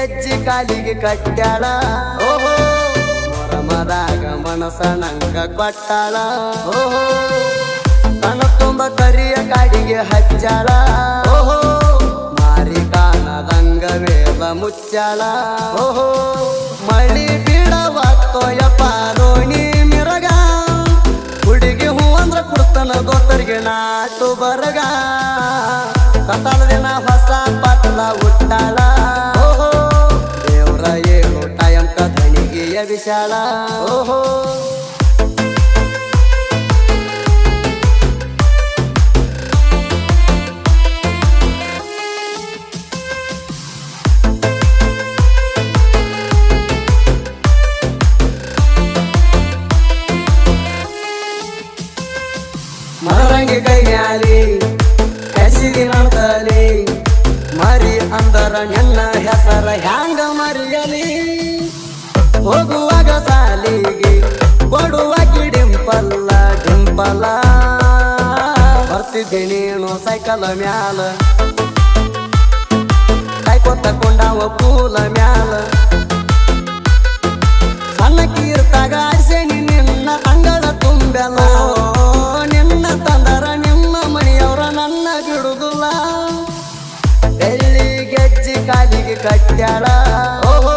ಗೆಜ್ಜಿ ಕಾಲಿಗೆ ಕಟ್ಟಾಳ ಓಹೋ ಮೊರಮದಾಗ ಮನಸನಂಗ ಕೊಟ್ಟಾಳ. ಓಹೋ ಕಣ ತುಂಬ ಕರಿಯ ಕಾಡಿಗೆ ಹಚ್ಚಾಳ. ಓಹೋ, ಮಾರಿ ಕಾಣದಂಗ ವೇದ ಮುಚ್ಚಾಳ. ಓಹೋ ಮಳಿ ಬೀಳವಾತ್ತೋಯ ಪಾರೋಣಿ ಮಿರಗ. ಹುಡುಗಿ ಹೂ ಅಂದ್ರ ಕುಡ್ತನ ದೋಸ್ತರಿಗೆ ನಾಟು ಬರಗ. ಕದಣಿಗೆಯ ವಿಶಾಲ ಓಹೋ ಮರಂಗಿ ಕೈ ಮ್ಯಾಲಿ ಕಸಿದಿ ನಡ್ತಲಿ ಮರಿ ಅಂದರ ಹೋಗುವಾಗ ಸಾಲಿಗೆ ಕೊಡುವ ಡಿಂಪಲ್ಲ ಡಿಂಪಲ್ಲ. ಬರ್ತಿದ್ದೆ ನೀನು ಸೈಕಲ್ ಮ್ಯಾಲ. ಕಾಯ್ಕೊತ ಕೊಂಡಾವ ಪೂಲ ಮ್ಯಾಲ. ಸಣ್ಣ ಕೀರ್ತಾಗ ಅರ್ಸೆನಿ ನಿನ್ನ ಅಂಗಳ ತುಂಬೆಲ್ಲ. ನಿನ್ನ ತಂದರ ನಿಮ್ಮ ಮನೆಯವರ ನನ್ನ ಬಿಡುದಿಲ್ಲ ಬೆಳ್ಳಿ ಗೆಜ್ಜಿ ಕಾಲಿಗೆ ಕಟ್ಟ್ಯಾಳ. ಓಹೋ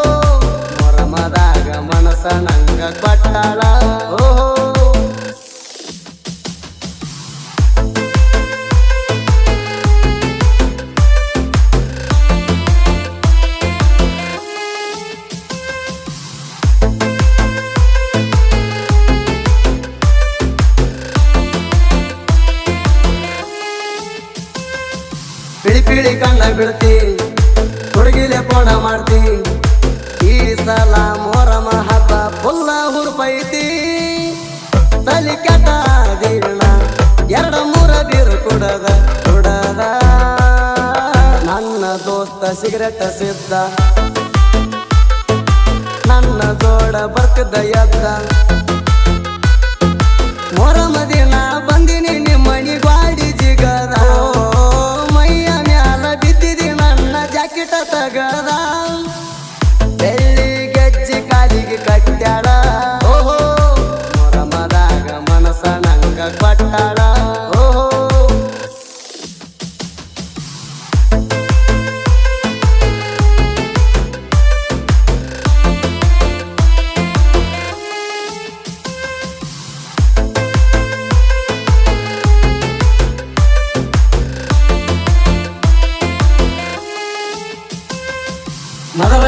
ನಂಗ ಕೊಟ್ಟಾಳ. ಓಹೋ. ಬಿಳಿ ಬಿಳಿ ಕಣ್ಣ ಬಿಡ್ತಿ ಹುಡುಗಿಲೆ ಪೋಣ ಮಾಡ್ತಿ ಈ ಸಲ ಕೆಟ್ಟ ದೀರ್ಣ ಎರಡ ಮೂರ ಬೀರು ಕುಡದ ಕುಡದ ನನ್ನ ದೋಸ್ತ ಸಿಗರೆಟ್ ಸಿದ್ದ ನನ್ನ ಜೋಡ ಬರ್ತಿದ್ದ ಎದ್ದ ಮೊರ ಮದಿನ ಬಂದಿನಿ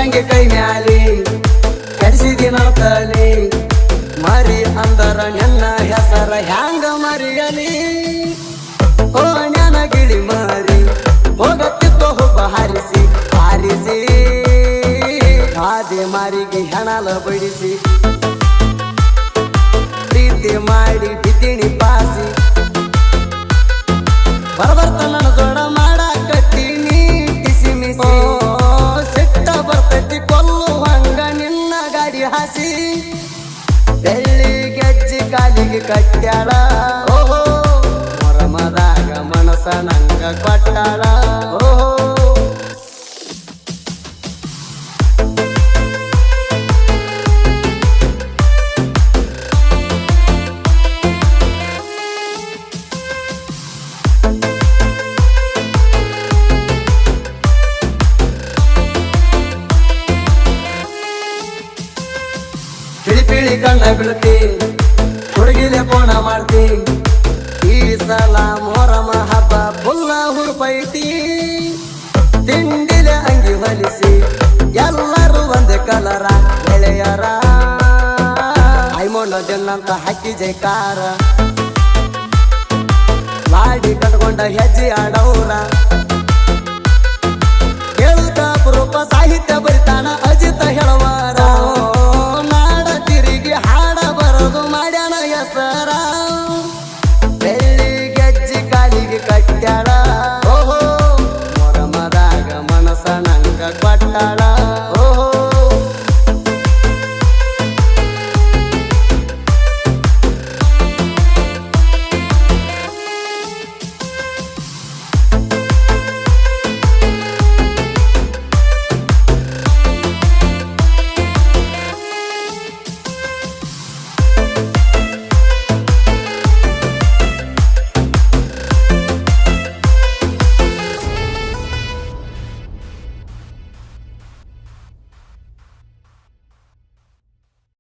ಮದರಂಗಿ ಕೈ ಮ್ಯಾಲಿ ಕಡಿಸಿದಿ ತಲೆ ಮರಿ ಅಂದರ ನನ್ನ ಹೆಸರ ಹ್ಯಾಂಗ ಮರಿಯಲಿ? ಓ ಜ್ಞಾನ ಗಿಳಿ ಮಾರಿ, ಹೋಗತ್ತಿತ್ತು ಹುಬ್ಬ ಹಾರಿಸಿ ಹಾರಿಸಿ. ಹಾದಿ ಮಾರಿಗೆ ಹೆಣಲ ಬಡಿಸಿ. ಪ್ರೀತಿ ಮಾಡಿ ಬಿದ್ದಿಣಿ ಪಾಸಿ. ಬರಬರ್ತ ನನ್ನ ಜೋಡ ಮಾಡಾಕತ್ತೀನಿ ಟಿಸಿ ಮಿಸಿ. ಗಾಡಿ ಹಾಸಿ ಬೆಳ್ಳಿ ಗೆಜ್ಜಿ ಕಾಲಿಗೆ ಕಟ್ಟ್ಯಾಳ. ಓಹೋ ಮರಮದಾಗ ಮನಸ ನಂಗ ಕೊಟ್ಟಾಳ. ಪಿಳಿ ಕಣ್ಣ ಬೀಳ್ತಿ ಹುಡುಗಿಲೆ ಪೋಣ ಮಾಡ್ತಿ. ಈ ಸಲ ಮೊರಮ ಹಬ್ಬ ಫುಲ್ಲ ಹುರುಪೈತಿ ತಿಂಡಿಲೆ ಅಂಗಿ ಹೊಲಿಸಿ, ಎಲ್ಲರೂ ಒಂದೇ ಕಲರ ಗೆಳೆಯರ. ಐಮೋನ ದಿನಂತ ಹಕ್ಕಿ ಜೈಕಾರ. ಮಾಡಿ ಕಟ್ಕೊಂಡ ಹೆಜ್ಜೆ ಆಡೌರ. غمړم یا سره